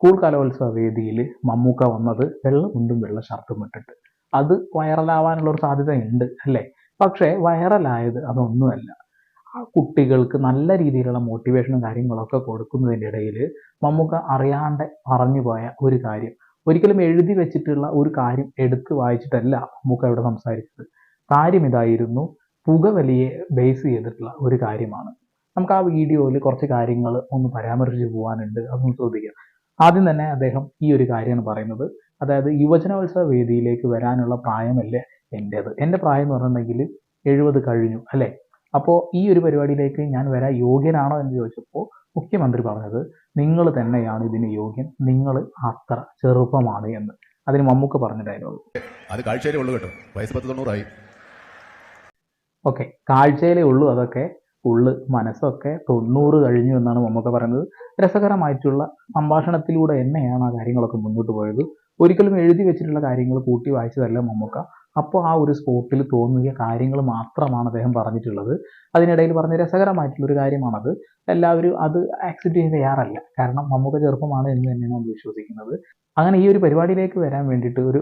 School കലോത്സവ വേദിയിൽ മമ്മൂക്ക വന്നത് വെള്ള മുണ്ടും വെള്ള ഷർട്ടും ഇട്ടിട്ട്. അത് വൈറലാവാനുള്ള ഒരു സാധ്യത ഉണ്ട് അല്ലേ? പക്ഷേ വൈറലായത് അതൊന്നുമല്ല. ആ കുട്ടികൾക്ക് നല്ല രീതിയിലുള്ള മോട്ടിവേഷനും കാര്യങ്ങളൊക്കെ കൊടുക്കുന്നതിന്റെ ഇടയിൽ മമ്മൂക്ക അറിയാണ്ട് പറഞ്ഞു പോയ ഒരു കാര്യം. ഒരിക്കലും എഴുതി വെച്ചിട്ടുള്ള ഒരു കാര്യം എടുത്ത് വായിച്ചിട്ടല്ല മമ്മൂക്ക ഇവിടെ സംസാരിച്ചത്. കാര്യം ഇതായിരുന്നു പുകവലിയെ ബേസ് ചെയ്തിട്ടുള്ള ഒരു കാര്യമാണ്. നമുക്ക് ആ വീഡിയോയിൽ കുറച്ച് കാര്യങ്ങൾ ഒന്ന് പരാമർശിച്ച് പോകാനുണ്ട് അതൊന്ന് ശ്രദ്ധിക്കാം. ആദ്യം തന്നെ അദ്ദേഹം ഈ ഒരു കാര്യമാണ് പറയുന്നത്. അതായത് യുവജനോത്സവ വേദിയിലേക്ക് വരാനുള്ള പ്രായമല്ലേ എന്റേത് എന്റെ പ്രായം എന്ന് പറഞ്ഞിട്ടുണ്ടെങ്കിൽ എഴുപത് കഴിഞ്ഞു അല്ലേ? അപ്പോൾ ഈ ഒരു പരിപാടിയിലേക്ക് ഞാൻ വരാൻ യോഗ്യനാണോ എന്ന് ചോദിച്ചപ്പോൾ മുഖ്യമന്ത്രി പറഞ്ഞത് നിങ്ങൾ തന്നെയാണ് ഇതിന് യോഗ്യൻ നിങ്ങൾ അത്ര ചെറുപ്പമാണ് എന്ന്. അതിന് മമ്മൂക്ക പറഞ്ഞിട്ടായിരുന്നു അത് കാഴ്ചയിലേ ഉള്ളൂ കേട്ടോ. വയസ്സ് പത്ത് തൊണ്ണൂറായി. ഓക്കെ കാഴ്ചയിലേ ഉള്ളൂ അതൊക്കെ. ഉള്ളു മനസ്സൊക്കെ തൊണ്ണൂറ് കഴിഞ്ഞു എന്നാണ് മമ്മൂക്ക പറയുന്നത്. രസകരമായിട്ടുള്ള സംഭാഷണത്തിലൂടെ തന്നെയാണ് ആ കാര്യങ്ങളൊക്കെ മുന്നോട്ട് പോയത്. ഒരിക്കലും എഴുതി വെച്ചിട്ടുള്ള കാര്യങ്ങൾ കൂട്ടി വായിച്ചതല്ല മമ്മൂക്ക. അപ്പോൾ ആ ഒരു സ്പോട്ടിൽ തോന്നിയ കാര്യങ്ങൾ മാത്രമാണ് അദ്ദേഹം പറഞ്ഞിട്ടുള്ളത്. അതിനിടയിൽ പറഞ്ഞ രസകരമായിട്ടുള്ള ഒരു കാര്യമാണത്. എല്ലാവരും അത് ആക്സെപ്റ്റ് ചെയ്യാൻ തയ്യാറല്ല. കാരണം മമ്മൂക്ക ചെറുപ്പമാണ് എന്ന് തന്നെയാണ് നമ്മൾ വിശ്വസിക്കുന്നത്. അങ്ങനെ ഈ ഒരു പരിപാടിയിലേക്ക് വരാൻ വേണ്ടിയിട്ട് ഒരു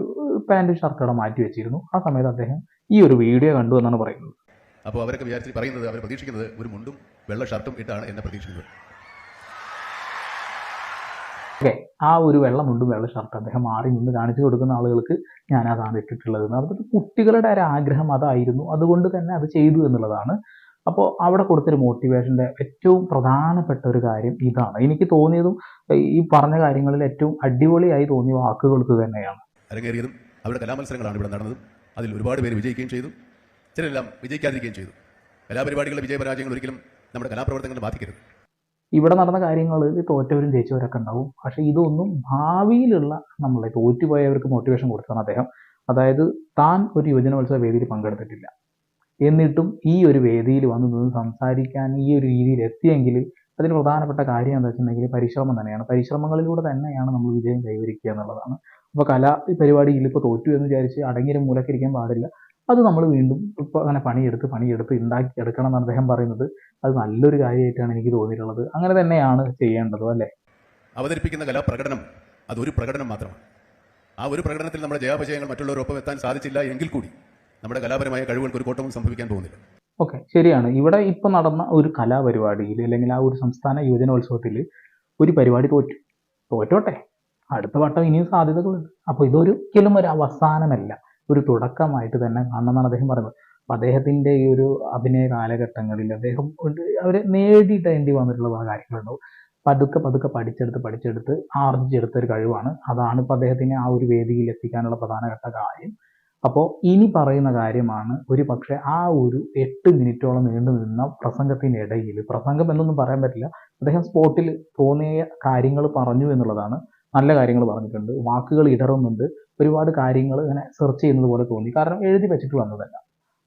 പാന്റും ഷർട്ടോടെ മാറ്റി വെച്ചിരുന്നു. ആ സമയത്ത് അദ്ദേഹം ഈ ഒരു വീഡിയോ കണ്ടു എന്നാണ് പറയുന്നത്. അപ്പോൾ അവരൊക്കെ വിചാരിച്ച് പറയുന്നത് അവർ പ്രതീക്ഷിക്കുന്നത് ഒരു മുണ്ടും വെള്ള ഷർട്ടും ഇട്ടാണ് എന്നെ പ്രതീക്ഷിക്കുന്നത്. ഓക്കെ ആ ഒരു വെള്ള മുണ്ടും വെള്ള ഷർട്ട് അദ്ദേഹം മാറി നിന്ന് കാണിച്ചു കൊടുക്കുന്ന ആളുകൾക്ക് ഞാൻ അതാണ് ഇട്ടിട്ടുള്ളത് പറഞ്ഞിട്ട് കുട്ടികളുടെ ഒരു ആഗ്രഹം അതായിരുന്നു. അതുകൊണ്ട് തന്നെ അത് ചെയ്തു എന്നുള്ളതാണ്. അപ്പോൾ അവിടെ കൊടുത്തൊരു മോട്ടിവേഷന്റെ ഏറ്റവും പ്രധാനപ്പെട്ട ഒരു കാര്യം ഇതാണ്. എനിക്ക് തോന്നിയതും ഈ പറഞ്ഞ കാര്യങ്ങളിൽ ഏറ്റവും അടിപൊളിയായി തോന്നിയ വാക്കുകൾക്ക് തന്നെയാണ്. അരങ്ങേറിയതും അവരുടെ കലാമത്സരങ്ങളാണ് ഇവിടെ നടന്നതും. അതിൽ ഒരുപാട് പേര് വിജയിക്കുകയും ചെയ്തു. ചിലരെല്ലാം വിജയിക്കാതിരിക്കുകയും ചെയ്തു. കലാപരിപാടികളുടെ വിജയപരാജയങ്ങൾ ഒരിക്കലും നമ്മുടെ കലാപ്രവർത്തനങ്ങളെ ബാധിക്കരുത്. ഇവിടെ നടന്ന കാര്യങ്ങൾ തോറ്റവരും ജയിച്ചവരൊക്കെ ഉണ്ടാവും. പക്ഷെ ഇതൊന്നും ഭാവിയിലുള്ള നമ്മളെ തോറ്റുപോയവർക്ക് മോട്ടിവേഷൻ കൊടുത്താണ് അദ്ദേഹം. അതായത് താൻ ഒരു യുവജന മത്സര വേദിയിൽ പങ്കെടുത്തിട്ടില്ല. എന്നിട്ടും ഈ ഒരു വേദിയിൽ വന്ന് നിന്ന് സംസാരിക്കാൻ ഈ ഒരു രീതിയിൽ എത്തിയെങ്കിൽ അതിന് പ്രധാനപ്പെട്ട കാര്യം എന്താ വെച്ചിട്ടുണ്ടെങ്കിൽ പരിശ്രമം തന്നെയാണ്. പരിശ്രമങ്ങളിലൂടെ തന്നെയാണ് നമ്മൾ വിജയം കൈവരിക്കുക എന്നുള്ളതാണ്. അപ്പോൾ കലാ പരിപാടിയിൽ ഇപ്പോൾ തോറ്റു എന്ന് വിചാരിച്ച് അടങ്ങിയൊരു മൂലക്കിരിക്കാൻ പാടില്ല. അത് നമ്മൾ വീണ്ടും ഇപ്പോൾ അങ്ങനെ പണിയെടുത്ത് പണിയെടുത്ത് ഉണ്ടാക്കി എടുക്കണം എന്നാണ് അദ്ദേഹം പറയുന്നത്. അത് നല്ലൊരു കാര്യമായിട്ടാണ് എനിക്ക് തോന്നിയിട്ടുള്ളത്. അങ്ങനെ തന്നെയാണ് ചെയ്യേണ്ടത് അല്ലേ? അവതരിപ്പിക്കുന്ന കലാപ്രകടനം അതൊരു പ്രകടനം മാത്രമാണ്. ആ ഒരു പ്രകടനത്തിൽ നമ്മുടെ ജയാപജയങ്ങൾ മറ്റുള്ളവരൊപ്പം എത്താൻ സാധിച്ചില്ല എങ്കിൽ കൂടി നമ്മുടെ കലാപരമായ കഴിവുകൾക്ക് ഒരു കോട്ടവും സംഭവിക്കാൻ പോകുന്നില്ല. ഓക്കെ ശരിയാണ്. ഇവിടെ ഇപ്പം നടന്ന ഒരു കലാപരിപാടിയിൽ അല്ലെങ്കിൽ ആ ഒരു സംസ്ഥാന യുവജനോത്സവത്തിൽ ഒരു പരിപാടി തോറ്റു. തോറ്റോട്ടെ. അടുത്ത വട്ടം ഇനിയും സാധ്യതകളുണ്ട്. അപ്പോൾ ഇതൊരിക്കലും ഒരു അവസാനമല്ല. ഒരു തുടക്കമായിട്ട് തന്നെ കാണണമെന്നാണ് അദ്ദേഹം പറയുന്നത്. അപ്പം അദ്ദേഹത്തിന്റെ ഈ ഒരു അഭിനയ കാലഘട്ടങ്ങളിൽ അദ്ദേഹം അവർ നേടിയിട്ടേണ്ടി വന്നിട്ടുള്ള കാര്യങ്ങളുണ്ടാവും. പതുക്കെ പതുക്കെ പഠിച്ചെടുത്ത് പഠിച്ചെടുത്ത് ആർജിച്ചെടുത്ത ഒരു കഴിവാണ്. അതാണ് ഇപ്പോൾ അദ്ദേഹത്തിന് ആ ഒരു വേദിയിൽ എത്തിക്കാനുള്ള പ്രധാനപ്പെട്ട കാര്യം. അപ്പോൾ ഇനി പറയുന്ന കാര്യമാണ് ഒരു പക്ഷേ ആ ഒരു എട്ട് മിനിറ്റോളം നീണ്ടു നിന്ന പ്രസംഗത്തിനിടയിൽ പ്രസംഗം എന്നൊന്നും പറയാൻ പറ്റില്ല അദ്ദേഹം സ്പോട്ടിൽ തോന്നിയ കാര്യങ്ങൾ പറഞ്ഞു എന്നുള്ളതാണ് നല്ല കാര്യങ്ങൾ പറഞ്ഞിട്ടുണ്ട്. വാക്കുകൾ ഇടറുന്നുണ്ട്. ഒരുപാട് കാര്യങ്ങൾ ഇങ്ങനെ സെർച്ച് ചെയ്യുന്നത് പോലെ തോന്നി. കാരണം എഴുതി വെച്ചിട്ട് വന്നതല്ല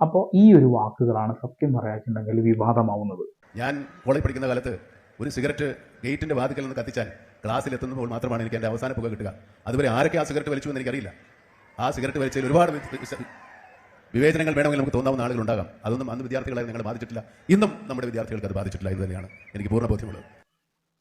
അപ്പോൾ ഈ ഒരു വാക്കുകളാണ് സത്യം പറയാച്ചിട്ടുണ്ടെങ്കിൽ വിവാദമാവുന്നത്. ഞാൻ കോളേജ് പഠിക്കുന്ന കാലത്ത് ഒരു സിഗരറ്റ് ഗേറ്റിന്റെ വാതിക്കൽ നിന്ന് കത്തിച്ചാൽ ക്ലാസ്സിൽ എത്തുമ്പോൾ മാത്രമാണ് എനിക്ക് എന്റെ അവസാന പുക കിട്ടുക. അതുവരെ ആരൊക്കെ ആ സിഗരറ്റ് വലിച്ചു എന്ന് എനിക്കറിയില്ല. ആ സിഗരറ്റ് വലിച്ചതിൽ ഒരുപാട് വിവേചനങ്ങൾ വേണമെങ്കിൽ നമുക്ക് തോന്നാവുന്ന ആളുകൾ ഉണ്ടാകാം. അതൊന്നും അന്ന് വിദ്യാർത്ഥികളെ നിങ്ങൾ ബാധിച്ചിട്ടില്ല. ഇന്നും നമ്മുടെ വിദ്യാർത്ഥികൾക്ക് അത് ബാധിച്ചിട്ടില്ല ഇത് തന്നെയാണ് എനിക്ക് പൂർണ ബോധ്യമുള്ളത്.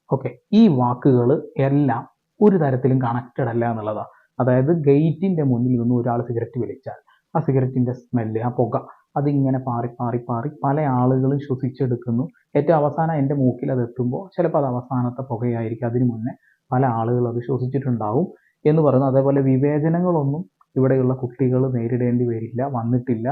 ഓക്കെ ഈ വാക്കുകൾ എല്ലാം ഒരു തരത്തിലും കണക്റ്റഡ് അല്ല എന്നുള്ളതാണ് അതായത് ഗേറ്റിന്റെ മുന്നിൽ നിന്ന് ഒരാൾ സിഗരറ്റ് വലിച്ചാൽ ആ സിഗരറ്റിന്റെ സ്മെല്ല് ആ പുക അതിങ്ങനെ പാറി പാറി പാറി പല ആളുകളും ശ്വസിച്ചെടുക്കുന്നു. ഏറ്റവും അവസാനം എന്റെ മൂക്കിൽ അത് എത്തുമ്പോൾ ചിലപ്പോൾ അത് അവസാനത്തെ പുകയായിരിക്കും. അതിനു മുന്നേ പല ആളുകൾ അത് ശ്വസിച്ചിട്ടുണ്ടാവും എന്ന് പറയുന്നു. അതേപോലെ വിവേചനങ്ങളൊന്നും ഇവിടെയുള്ള കുട്ടികൾ നേരിടേണ്ടി വരില്ല വന്നിട്ടില്ല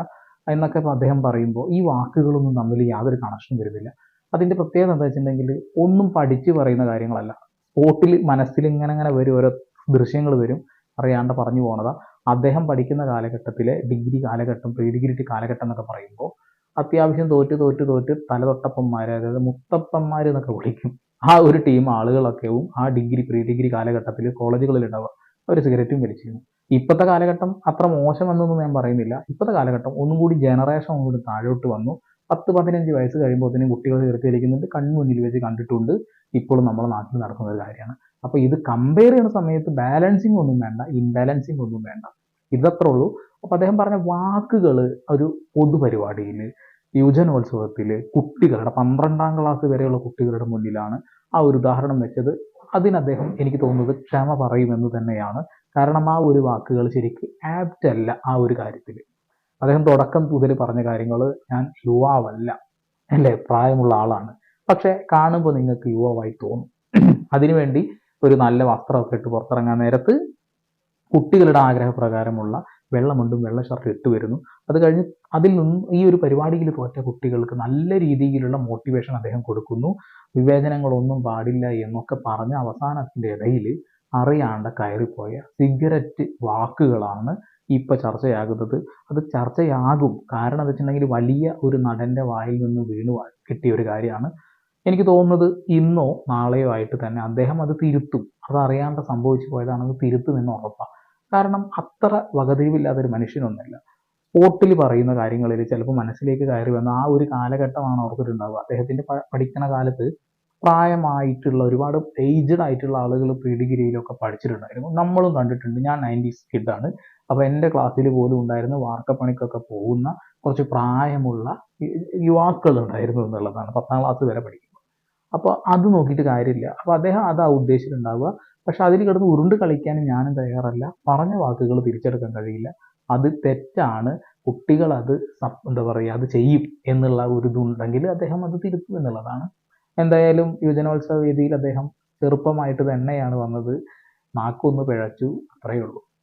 എന്നൊക്കെ അദ്ദേഹം പറയുമ്പോൾ ഈ വാക്കുകളൊന്നും തമ്മിൽ യാതൊരു കണക്ഷനും വരുന്നില്ല. അതിന്റെ പ്രത്യേകത എന്താ വെച്ചിട്ടുണ്ടെങ്കിൽ ഒന്നും പഠിച്ച് പറയുന്ന കാര്യങ്ങളല്ല. സ്പോട്ടിൽ മനസ്സിൽ ഇങ്ങനെ ഇങ്ങനെ വരും ഓരോ ദൃശ്യങ്ങൾ വരും അറിയാണ്ട് പറഞ്ഞു പോണതാ. അദ്ദേഹം പഠിക്കുന്ന കാലഘട്ടത്തിലെ ഡിഗ്രി കാലഘട്ടം പ്രീ ഡിഗ്രി കാലഘട്ടം എന്നൊക്കെ പറയുമ്പോൾ അത്യാവശ്യം തോറ്റ് തോറ്റ് തോറ്റ് തലതൊട്ടപ്പന്മാർ അതായത് മുത്തപ്പന്മാർ എന്നൊക്കെ വിളിക്കും. ആ ഒരു ടീം ആളുകളൊക്കെയും ആ ഡിഗ്രി പ്രീ ഡിഗ്രി കാലഘട്ടത്തിൽ കോളേജുകളിൽ ഉണ്ടാവുക. അവർ സിഗരറ്റും വലിച്ചിരുന്നു. ഇപ്പോഴത്തെ കാലഘട്ടം അത്ര മോശം മോശമെന്നൊന്നും ഞാൻ പറയുന്നില്ല. ഇപ്പോഴത്തെ കാലഘട്ടം ഒന്നും കൂടി ജനറേഷൻ ഒന്നും കൂടി താഴോട്ട് വന്നു. പത്ത് പതിനഞ്ച് വയസ്സ് കഴിയുമ്പോൾ തന്നെ കുട്ടികൾ സിഗരറ്റ് വലിക്കുന്നുണ്ട്. കൺമുന്നിൽ വെച്ച് കണ്ടിട്ടുണ്ട്. ഇപ്പോഴും നമ്മുടെ നാട്ടിൽ നടക്കുന്ന ഒരു കാര്യമാണ്. അപ്പോൾ ഇത് കമ്പയർ ചെയ്യുന്ന സമയത്ത് ബാലൻസിങ് ഒന്നും വേണ്ട ഇൻബാലൻസിങ് ഒന്നും വേണ്ട. ഇതത്രേ ഉള്ളൂ. അപ്പോൾ അദ്ദേഹം പറഞ്ഞ വാക്കുകൾ ഒരു പൊതുപരിപാടിയിൽ യുവജനോത്സവത്തിൽ കുട്ടികളുടെ പന്ത്രണ്ടാം ക്ലാസ് വരെയുള്ള കുട്ടികളുടെ മുന്നിലാണ് ആ ഒരു ഉദാഹരണം വെച്ചത്. അതിന് അദ്ദേഹം എനിക്ക് തോന്നുന്നത് ക്ഷമ പറയുമെന്ന് തന്നെയാണ്. കാരണം ആ ഒരു വാക്കുകൾ ശരിക്ക് ആപ്റ്റ് അല്ല ആ ഒരു കാര്യത്തിൽ അദ്ദേഹം തുടക്കം മുതൽ പറഞ്ഞ കാര്യങ്ങൾ ഞാൻ യുവാവല്ല. അല്ലേ? പ്രായമുള്ള ആളാണ്. പക്ഷെ കാണുമ്പോൾ നിങ്ങൾക്ക് യുവാവായി തോന്നും. അതിനുവേണ്ടി ഒരു നല്ല വസ്ത്രമൊക്കെ ഇട്ട് പുറത്തിറങ്ങാൻ നേരത്ത് കുട്ടികളുടെ ആഗ്രഹപ്രകാരമുള്ള വെള്ളമുണ്ടും വെള്ള ഷർട്ട് ഇട്ട് വരുന്നു. അത് കഴിഞ്ഞ് അതിൽ നിന്നും ഈ ഒരു പരിപാടിയിൽ തോറ്റ കുട്ടികൾക്ക് നല്ല രീതിയിലുള്ള മോട്ടിവേഷൻ അദ്ദേഹം കൊടുക്കുന്നു. വിവേചനങ്ങളൊന്നും പാടില്ല എന്നൊക്കെ പറഞ്ഞ അവസാനത്തിന്റെ ഇടയിൽ അറിയാണ്ട് കയറിപ്പോയ സിഗരറ്റ് വാക്കുകളാണ് ഇപ്പൊ ചർച്ചയാകുന്നത്. അത് ചർച്ചയാകും. കാരണം എന്താ വെച്ചിട്ടുണ്ടെങ്കിൽ വലിയ ഒരു നടന്റെ വായിൽ നിന്ന് വീണു കിട്ടിയ ഒരു കാര്യമാണ്. എനിക്ക് തോന്നുന്നത് ഇന്നോ നാളെയോ ആയിട്ട് തന്നെ അദ്ദേഹം അത് തിരുത്തും. അതറിയാണ്ട് സംഭവിച്ചു പോയതാണെന്ന് തിരുത്തുമെന്ന് ഉറപ്പാണ് കാരണം അത്ര വകതിരിവില്ലാത്തൊരു മനുഷ്യനൊന്നുമില്ല. സ്പോട്ടിൽ പറയുന്ന കാര്യങ്ങളിൽ ചിലപ്പോൾ മനസ്സിലേക്ക് കയറി വന്ന ആ ഒരു കാലഘട്ടമാണ് ഓർത്തിട്ടുണ്ടാവുക. അദ്ദേഹത്തിന്റെ പഠിക്കണ കാലത്ത് പ്രായമായിട്ടുള്ള ഒരുപാട് ഏജ്ഡ് ആയിട്ടുള്ള ആളുകൾ പ്രീ ഡിഗ്രിയിലൊക്കെ പഠിച്ചിട്ടുണ്ടായിരുന്നു നമ്മളും കണ്ടിട്ടുണ്ട്. ഞാൻ നയന്റീസ് കിഡാണ് അപ്പോൾ എന്റെ ക്ലാസ്സിൽ പോലും ഉണ്ടായിരുന്ന വാർക്കപ്പണിക്കൊക്കെ പോകുന്ന കുറച്ച് പ്രായമുള്ള യുവാക്കൾ ഉണ്ടായിരുന്നു എന്നുള്ളതാണ്. പത്താം ക്ലാസ് വരെ പഠിക്കുമ്പോൾ അപ്പോൾ അത് നോക്കിയിട്ട് കാര്യമില്ല. അപ്പോൾ അദ്ദേഹം അതാ ഉദ്ദേശിച്ചിട്ടുണ്ടാവുക. പക്ഷെ അതിൽ കിടന്ന് ഉരുണ്ട് കളിക്കാനും ഞാനും തയ്യാറല്ല. പറഞ്ഞ വാക്കുകൾ തിരിച്ചെടുക്കാൻ കഴിയില്ല. അത് തെറ്റാണ്. കുട്ടികൾ അത് എന്താ പറയുക അത് ചെയ്യും എന്നുള്ള ഒരു ഇതുണ്ടെങ്കിൽ അദ്ദേഹം അത് തിരുത്തും എന്നുള്ളതാണ്. എന്തായാലും യുവജനോത്സവ വേദിയിൽ അദ്ദേഹം ചെറുപ്പമായിട്ട് തന്നെയാണ് വന്നത്. നാക്കൊന്ന് പിഴച്ചു അത്രയേ ഉള്ളൂ.